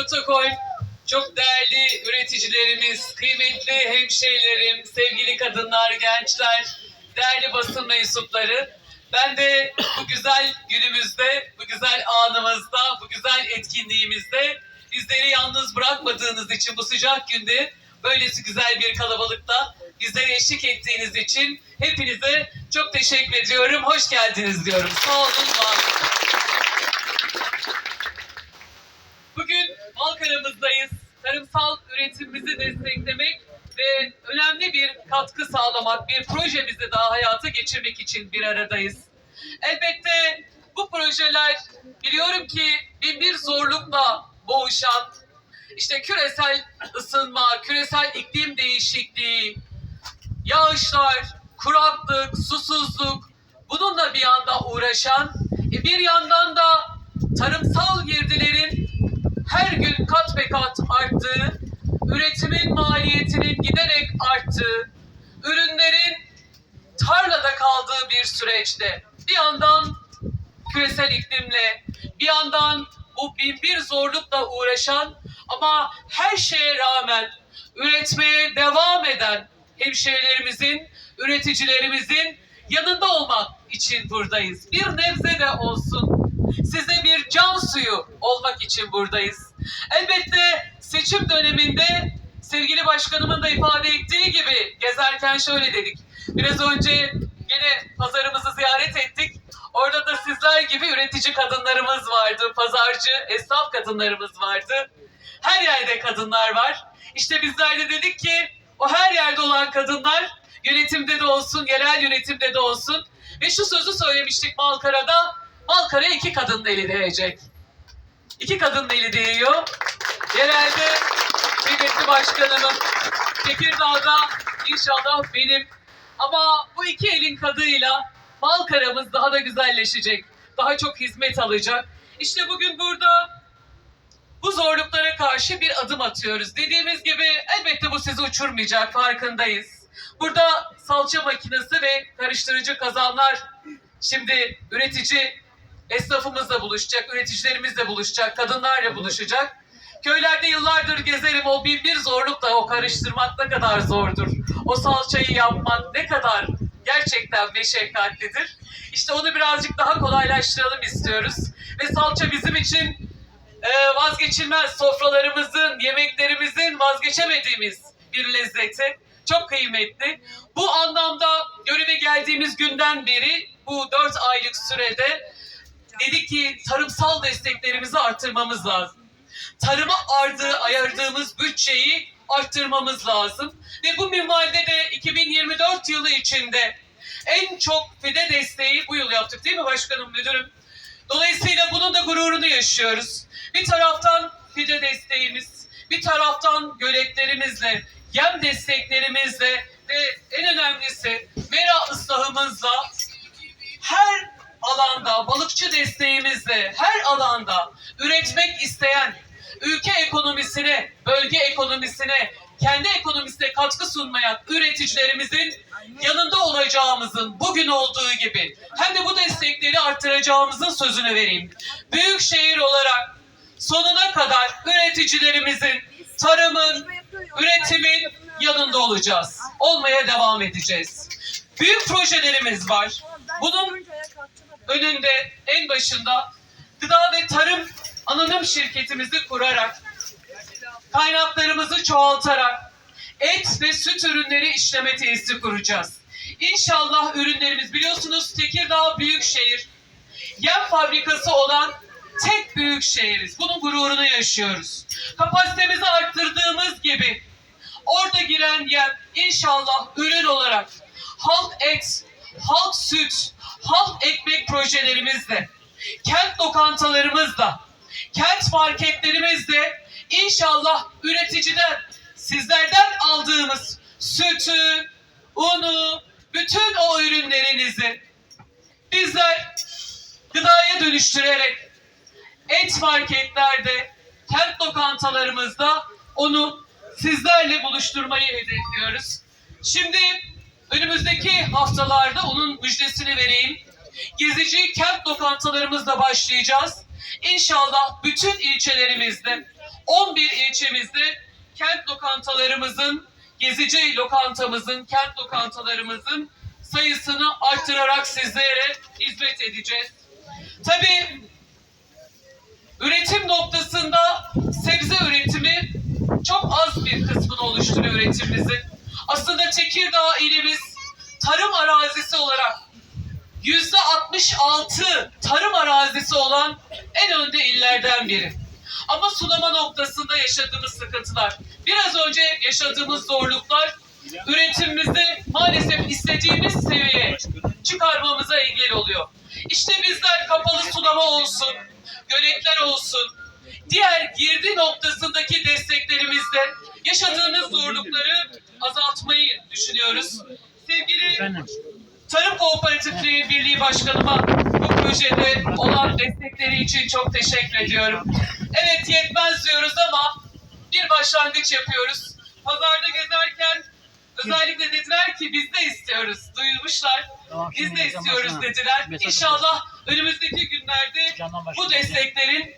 protokol, çok değerli üreticilerimiz, kıymetli hemşehrilerim, sevgili kadınlar, gençler, değerli basın mensupları. Ben de bu güzel günümüzde, bu güzel anımızda, bu güzel etkinliğimizde bizleri yalnız bırakmadığınız için bu sıcak günde böylesi güzel bir kalabalıkta bizlere eşlik ettiğiniz için hepinize çok teşekkür ediyorum. Hoş geldiniz diyorum. Sağ olun, var olun. Bugün Malkara'mızdayız. Tarımsal üretimimizi desteklemek ve önemli bir katkı sağlamak, bir projemizi daha hayata geçirmek için bir aradayız. Elbette bu projeler biliyorum ki bin bir zorlukla boğuşan, işte küresel ısınma, küresel iklim değişikliği, yağışlar, kuraklık, susuzluk, bununla bir yanda uğraşan, e, bir yandan da tarımsal girdilerin her gün kat be kat arttığı, üretimin maliyetinin giderek arttığı, ürünlerin tarlada kaldığı bir süreçte bir yandan küresel iklimle, bir yandan bu bin bir zorlukla uğraşan ama her şeye rağmen üretmeye devam eden hemşehrilerimizin, üreticilerimizin yanında olmak için buradayız. Bir nebze de olsun size bir can suyu olmak için buradayız. Elbette seçim döneminde sevgili başkanımın da ifade ettiği gibi gezerken şöyle dedik. Biraz önce yine pazarımızı ziyaret ettik. Orada da sizler gibi üretici kadınlarımız vardı, pazarcı, esnaf kadınlarımız vardı. Her yerde kadınlar var. İşte bizler de dedik ki o her yerde olan kadınlar yönetimde de olsun, yerel yönetimde de olsun. Ve şu sözü söylemiştik Malkara'da, Malkara'ya iki kadının eli değecek. İki kadının eli değiyor. Yerelde kıymetli başkanımın Tekirdağ'da inşallah benim ama bu iki elin kadıyla Malkara'mız daha da güzelleşecek. Daha çok hizmet alacak. İşte bugün burada bu zorluklara karşı bir adım atıyoruz. Dediğimiz gibi elbette bu sizi uçurmayacak farkındayız. Burada salça makinesi ve karıştırıcı kazanlar şimdi üretici esnafımızla buluşacak, üreticilerimizle buluşacak, kadınlarla buluşacak. Köylerde yıllardır gezerim o bin bir zorlukla o karıştırmak ne kadar zordur. O salçayı yapmak ne kadar gerçekten meşakkatlidir. İşte onu birazcık daha kolaylaştıralım istiyoruz. Ve salça bizim için e, vazgeçilmez sofralarımızın, yemeklerimizin vazgeçemediğimiz bir lezzeti. Çok kıymetli. Bu anlamda göreve geldiğimiz günden beri bu dört aylık sürede dedik ki tarımsal desteklerimizi arttırmamız lazım. Tarıma ardı, ayırdığımız bütçeyi arttırmamız lazım. Ve bu minvalde de 2024 yılı içinde en çok fide desteği bu yıl yaptık değil mi başkanım, müdürüm? Dolayısıyla bunun da gururunu yaşıyoruz. Bir taraftan fide desteğimiz, bir taraftan göletlerimizle, yem desteklerimizle sunmayan üreticilerimizin yanında olacağımızın bugün olduğu gibi hem de bu destekleri arttıracağımızın sözünü vereyim. Büyükşehir olarak sonuna kadar üreticilerimizin, tarımın, üretimin yanında olacağız. Olmaya devam edeceğiz. Büyük projelerimiz var. Bunun önünde en başında gıda ve tarım anonim şirketimizi kurarak kaynaklarımızı çoğaltarak et ve süt ürünleri işleme tesisi kuracağız. İnşallah ürünlerimiz biliyorsunuz Tekirdağ büyükşehir yem fabrikası olan tek büyük şehiriz. Bunun gururunu yaşıyoruz. Kapasitemizi arttırdığımız gibi orada giren yem inşallah ürün olarak halk et, halk süt, halk ekmek projelerimizle, kent lokantalarımızla, kent marketlerimizle inşallah üreticiden, sizlerden aldığımız sütü, unu, bütün o ürünlerinizi bizler gıdaya dönüştürerek et marketlerde, kent lokantalarımızda onu sizlerle buluşturmayı hedefliyoruz. Şimdi önümüzdeki haftalarda onun müjdesini vereyim. Gezici kent lokantalarımızla başlayacağız. İnşallah bütün ilçelerimizde 11 ilçemizde kent lokantalarımızın, gezici lokantamızın, kent lokantalarımızın sayısını arttırarak sizlere hizmet edeceğiz. Tabii üretim noktasında sebze üretimi çok az bir kısmını oluşturuyor üretimimizin. Aslında Tekirdağ ilimiz tarım arazisi olarak yüzde 66 tarım arazisi olan en önde illerden biri. Ama sulama noktasında yaşadığımız sıkıntılar, biraz önce yaşadığımız zorluklar üretimimizi maalesef istediğimiz seviyeye çıkarmamıza engel oluyor. İşte bizler kapalı sulama olsun, göletler olsun, diğer girdi noktasındaki desteklerimizle yaşadığınız zorlukları azaltmayı düşünüyoruz. Sevgili. Tarım Kooperatifleri Birliği Başkanıma bu projede olan destekleri için çok teşekkür ediyorum. Evet yetmez diyoruz ama bir başlangıç yapıyoruz. Pazarda gezerken özellikle dediler ki biz de istiyoruz. Duymuşlar. Tamam, Biz de istiyoruz dediler. İnşallah önümüzdeki günlerde bu desteklerin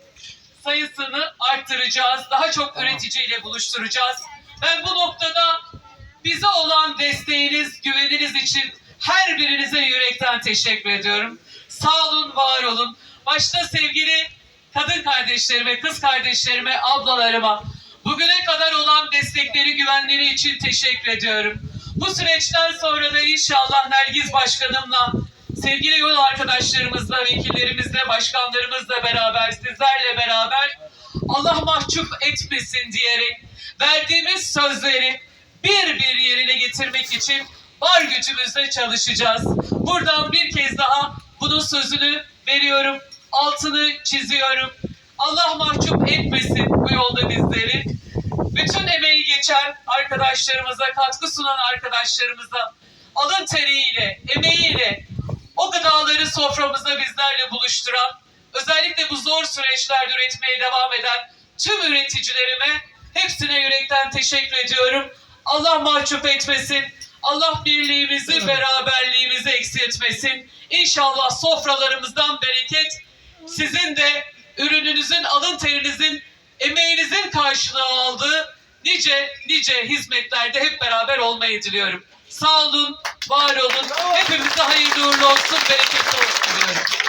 sayısını arttıracağız. Daha çok üreticiyle buluşturacağız. Ben bu noktada bize olan desteğiniz, güveniniz için her birinize yürekten teşekkür ediyorum. Sağ olun, var olun. Başta sevgili kadın kardeşlerime, kız kardeşlerime, ablalarıma bugüne kadar olan destekleri, güvenleri için teşekkür ediyorum. Bu süreçten sonra da inşallah Nergiz Başkanımla, sevgili yol arkadaşlarımızla, vekillerimizle, başkanlarımızla beraber, sizlerle beraber Allah mahcup etmesin diyerek verdiğimiz sözleri bir bir yerine getirmek için var gücümüzle çalışacağız. Buradan bir kez daha bunun sözünü veriyorum, altını çiziyorum. Allah mahcup etmesin bu yolda bizleri. Geçen arkadaşlarımıza, katkı sunan arkadaşlarımıza alın teriyle, emeğiyle o gıdaları soframızda bizlerle buluşturan, özellikle bu zor süreçlerde üretmeye devam eden tüm üreticilerime hepsine yürekten teşekkür ediyorum. Allah mahcup etmesin. Allah birliğimizi, beraberliğimizi eksiltmesin. İnşallah sofralarımızdan bereket sizin de ürününüzün, alın terinizin, emeğinizin karşılığı aldığı nice nice hizmetlerde hep beraber olmayı diliyorum. Sağ olun, var olun. Hepimize hayırlı uğurlu olsun, bereketli olsun diyorum.